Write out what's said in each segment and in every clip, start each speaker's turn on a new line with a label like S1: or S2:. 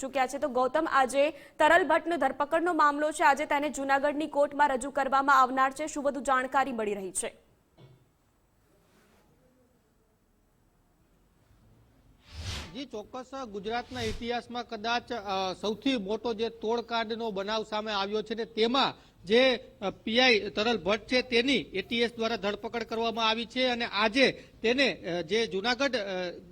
S1: ચૂક્યા છે. તો ગૌતમ, આજે તરલ ભટ્ટનો ધરપકડનો મામલો છે. આજે તેને જૂનાગઢની કોર્ટમાં રજૂ કરવામાં આવનાર છે. શું વધુ જાણકારી મળી રહી છે?
S2: જી, ચોક્કસ ગુજરાતના ઇતિહાસમાં કદાચ સૌથી મોટો જે તોડકાંડનો બનાવ સામે આવ્યો છે ને તેમાં જે પીઆઈ તરલ ભટ્ટ છે તેની એટીએસ દ્વારા ધરપકડ કરવામાં આવી છે અને આજે તેને જે જુનાગઢ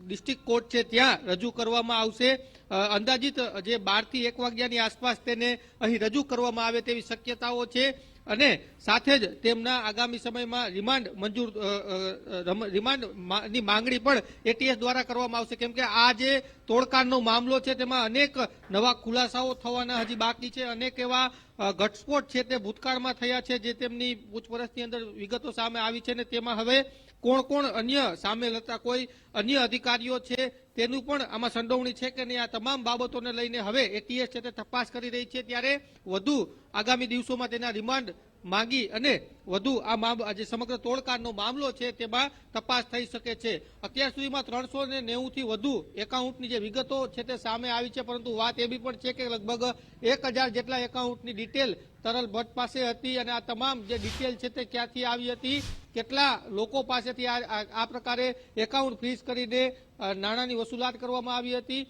S2: ડિસ્ટ્રિક્ટ કોર્ટ છે ત્યાં રજૂ કરવામાં આવશે. અંદાજિત જે બારથી એક વાગ્યાની આસપાસ તેને અહીં રજૂ કરવામાં આવે તેવી શક્યતાઓ છે અને સાથે જ તેમના આગામી સમયમાં રિમાન્ડ મંજૂર રિમાન્ડની માંગણી પણ એટીએસ દ્વારા કરવામાં આવશે. કેમ કે આ જે તોડકાંડનો મામલો છે તેમાં અનેક નવા ખુલાસાઓ થવાના હજી બાકી છે. અનેક એવા ઘટસ્ફોટ છે તે ભૂતકાળમાં થયા છે જે તેમની પૂછપરછની અંદર વિગતો સામે આવી છે ને તેમાં હવે કોણ કોણ અન્ય સામેલ હતા, કોઈ અન્ય અધિકારીઓ છે તેનું પણ આમાં સંડોવણી છે કે નહીં, આ તમામ બાબતોને લઈને હવે એટીએસ છે તે તપાસ કરી રહી છે. ત્યારે વધુ આગામી દિવસોમાં તેના રિમાન્ડ માંગી અને વધુ આ મામ- જે સમગ્ર તોડકાંડનો મામલો છે તેમાં તપાસ થઈ શકે છે. અત્યાર સુધીમાં ત્રણસો ને નેવું થી વધુ એકાઉન્ટની જે વિગતો છે તે સામે આવી છે, પરંતુ વાત એવી પણ છે કે લગભગ એક હજાર જેટલા એકાઉન્ટની ડિટેલ તરલ ભટ્ટ પાસે હતી અને આ તમામ જે ડિટેલ છે તે ક્યાંથી આવી હતી, કેટલા લોકો પાસેથી આ પ્રકારે એકાઉન્ટ ફ્રીઝ કરીને નાણાંની વસૂલાત કરવામાં આવી હતી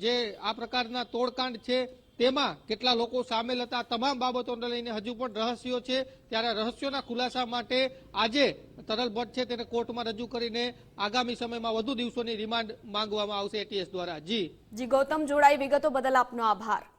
S2: જે આ પ્રકારના તોડકાંડ છે તેમાં કેટલા લોકો સામેલ હતા, તમામ બાબતોને લઈને હજુ પણ રહસ્યો છે. ત્યારે રહસ્યોના ખુલાસા માટે આજે તરલ ભટ્ટ છે તેને કોર્ટમાં રજૂ કરીને આગામી સમયમાં વધુ દિવસોની રિમાન્ડ માંગવામાં આવશે એટીએસ દ્વારા. જી.
S1: જી, ગૌતમ જોડાઈ, વિગતો બદલ આપનો આભાર.